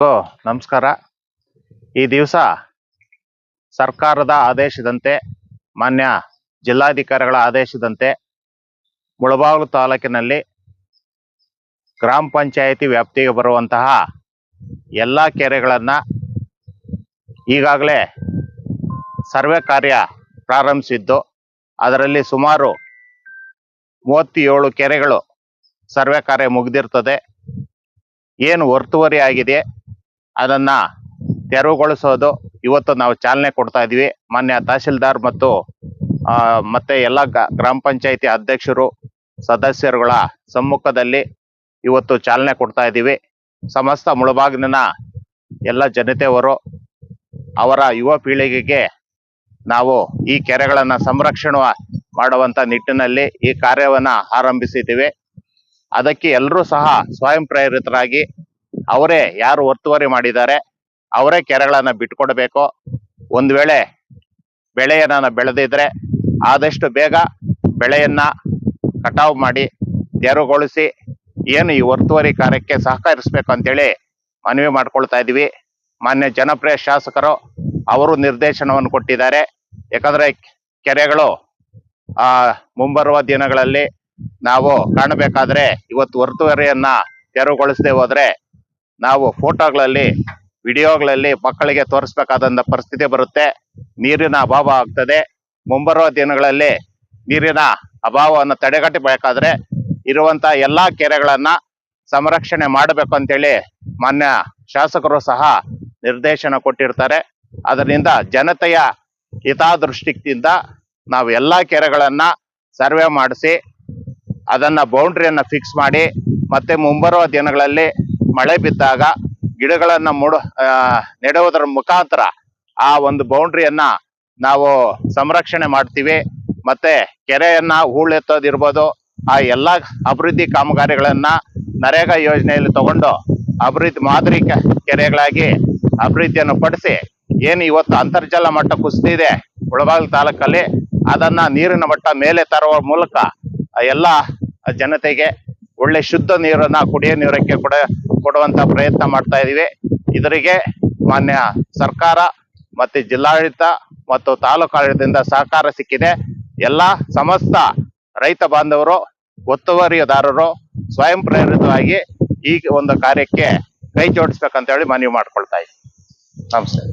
ಓ ನಮಸ್ಕಾರ. ಈ ದಿವಸ ಸರ್ಕಾರದ ಆದೇಶದಂತೆ, ಮಾನ್ಯ ಜಿಲ್ಲಾಧಿಕಾರಿಗಳ ಆದೇಶದಂತೆ ಮುಳಬಾಗಿಲು ತಾಲೂಕಿನಲ್ಲಿ ಗ್ರಾಮ ಪಂಚಾಯಿತಿ ವ್ಯಾಪ್ತಿಗೆ ಬರುವಂತಹ ಎಲ್ಲ ಕೆರೆಗಳನ್ನು ಈಗಾಗಲೇ ಸರ್ವೆ ಕಾರ್ಯ ಪ್ರಾರಂಭಿಸಿದ್ದು, ಅದರಲ್ಲಿ ಸುಮಾರು ಮೂವತ್ತೇಳು ಕೆರೆಗಳು ಸರ್ವೆ ಕಾರ್ಯ ಮುಗಿದಿರ್ತದೆ. ಏನು ಒರ್ತುವರಿ ಆಗಿದೆ ಅದನ್ನ ತೆರವುಗೊಳಿಸೋದು ಇವತ್ತು ನಾವು ಚಾಲನೆ ಕೊಡ್ತಾ ಇದೀವಿ ಮಾನ್ಯ ತಹಶೀಲ್ದಾರ್ ಮತ್ತು ಮತ್ತೆ ಎಲ್ಲ ಗ್ರಾಮ ಪಂಚಾಯಿತಿ ಅಧ್ಯಕ್ಷರು, ಸದಸ್ಯರುಗಳ ಸಮ್ಮುಖದಲ್ಲಿ ಇವತ್ತು ಚಾಲನೆ ಕೊಡ್ತಾ ಇದ್ದೀವಿ. ಸಮಸ್ತ ಮುಳಬಾಗಿಲಿನ ಎಲ್ಲ ಜನತೆಯವರು, ಅವರ ಯುವ ಪೀಳಿಗೆಗೆ ನಾವು ಈ ಕೆರೆಗಳನ್ನು ಸಂರಕ್ಷಣೆ ಮಾಡುವಂತ ನಿಟ್ಟಿನಲ್ಲಿ ಈ ಕಾರ್ಯವನ್ನ ಆರಂಭಿಸಿದ್ದೀವಿ. ಅದಕ್ಕೆ ಎಲ್ಲರೂ ಸಹ ಸ್ವಯಂ ಪ್ರೇರಿತರಾಗಿ ಅವರೇ ಯಾರು ಒತ್ತುವರಿ ಮಾಡಿದ್ದಾರೆ, ಅವರೇ ಕೆರೆಗಳನ್ನ ಬಿಟ್ಕೊಡ್ಬೇಕು. ಒಂದು ವೇಳೆ ಬೆಳೆಯನ್ನ ಬೆಳೆದಿದ್ರೆ ಆದಷ್ಟು ಬೇಗ ಬೆಳೆಯನ್ನ ಕಟಾವು ಮಾಡಿ ತೆರವುಗೊಳಿಸಿ ಏನು ಈ ಒತ್ತುವರಿ ಕಾರ್ಯಕ್ಕೆ ಸಹಕರಿಸಬೇಕು ಅಂತೇಳಿ ಮನವಿ ಮಾಡ್ಕೊಳ್ತಾ ಇದೀವಿ ಮಾನ್ಯ ಜನಪ್ರಿಯ ಶಾಸಕರು ಅವರು ನಿರ್ದೇಶನವನ್ನು ಕೊಟ್ಟಿದ್ದಾರೆ. ಯಾಕಂದ್ರೆ ಕೆರೆಗಳು ಆ ಮುಂಬರುವ ದಿನಗಳಲ್ಲಿ ನಾವು ಕಾಣಬೇಕಾದ್ರೆ ಇವತ್ತು ಒತ್ತುವರಿಯನ್ನ ತೆರವುಗೊಳಿಸದೆ ಹೋದ್ರೆ ನಾವು ಫೋಟೋಗಳಲ್ಲಿ, ವಿಡಿಯೋಗಳಲ್ಲಿ ಮಕ್ಕಳಿಗೆ ತೋರಿಸ್ಬೇಕಾದಂತ ಪರಿಸ್ಥಿತಿ ಬರುತ್ತೆ. ನೀರಿನ ಅಭಾವ ಆಗ್ತದೆ. ಮುಂಬರುವ ದಿನಗಳಲ್ಲಿ ನೀರಿನ ಅಭಾವವನ್ನು ತಡೆಗಟ್ಟಬೇಕಾದ್ರೆ ಇರುವಂತ ಎಲ್ಲಾ ಕೆರೆಗಳನ್ನ ಸಂರಕ್ಷಣೆ ಮಾಡಬೇಕು ಅಂತೇಳಿ ಮಾನ್ಯ ಶಾಸಕರು ಸಹ ನಿರ್ದೇಶನ ಕೊಟ್ಟಿರ್ತಾರೆ. ಅದರಿಂದ ಜನತೆಯ ಹಿತಾದೃಷ್ಟಿಯಿಂದ ನಾವು ಎಲ್ಲಾ ಕೆರೆಗಳನ್ನ ಸರ್ವೆ ಮಾಡಿಸಿ, ಅದನ್ನ ಬೌಂಡ್ರಿಯನ್ನ ಫಿಕ್ಸ್ ಮಾಡಿ, ಮತ್ತೆ ಮುಂಬರುವ ದಿನಗಳಲ್ಲಿ ಮಳೆ ಬಿದ್ದಾಗ ಗಿಡಗಳನ್ನ ಮುಡ ನೆಡುವುದರ ಮುಖಾಂತರ ಆ ಒಂದು ಬೌಂಡ್ರಿಯನ್ನ ನಾವು ಸಂರಕ್ಷಣೆ ಮಾಡ್ತೀವಿ. ಮತ್ತೆ ಕೆರೆಯನ್ನ ಹೂಳೆತ್ತೋದಿರ್ಬೋದು, ಆ ಎಲ್ಲಾ ಅಭಿವೃದ್ಧಿ ಕಾಮಗಾರಿಗಳನ್ನ ನರೇಗಾ ಯೋಜನೆಯಲ್ಲಿ ತಗೊಂಡು ಅಭಿವೃದ್ಧಿ ಮಾದರಿ ಕೆರೆಗಳಾಗಿ ಅಭಿವೃದ್ಧಿಯನ್ನು ಪಡಿಸಿ ಏನು ಇವತ್ತು ಅಂತರ್ಜಲ ಮಟ್ಟ ಕುಸಿದಿದೆ ಮುಳಬಾಗಿಲು ತಾಲೂಕಲ್ಲಿ, ಅದನ್ನ ನೀರಿನ ಮಟ್ಟ ಮೇಲೆ ತರುವ ಮೂಲಕ ಎಲ್ಲ ಜನತೆಗೆ ಒಳ್ಳೆ ಶುದ್ಧ ನೀರನ್ನ ಕುಡಿಯೋ ನೀರಕ್ಕೆ ಕೂಡ ಕೊಡುವಂತ ಪ್ರಯತ್ನ ಮಾಡ್ತಾ ಇದೀವಿ. ಇದರಿಗೆ ಮಾನ್ಯ ಸರ್ಕಾರ ಮತ್ತೆ ಜಿಲ್ಲಾಡಳಿತ ಮತ್ತು ತಾಲೂಕು ಆಡಳಿತದಿಂದ ಸಹಕಾರ ಸಿಕ್ಕಿದೆ. ಎಲ್ಲ ಸಮಸ್ತ ರೈತ ಬಾಂಧವರು, ಒತ್ತುವರಿದಾರರು ಸ್ವಯಂ ಪ್ರೇರಿತವಾಗಿ ಈ ಒಂದು ಕಾರ್ಯಕ್ಕೆ ಕೈ ಜೋಡಿಸ್ಬೇಕಂತ ಹೇಳಿ ಮನವಿ ಮಾಡ್ಕೊಳ್ತಾ ಇದ್ದೀನಿ. ನಮಸ್ತೆ.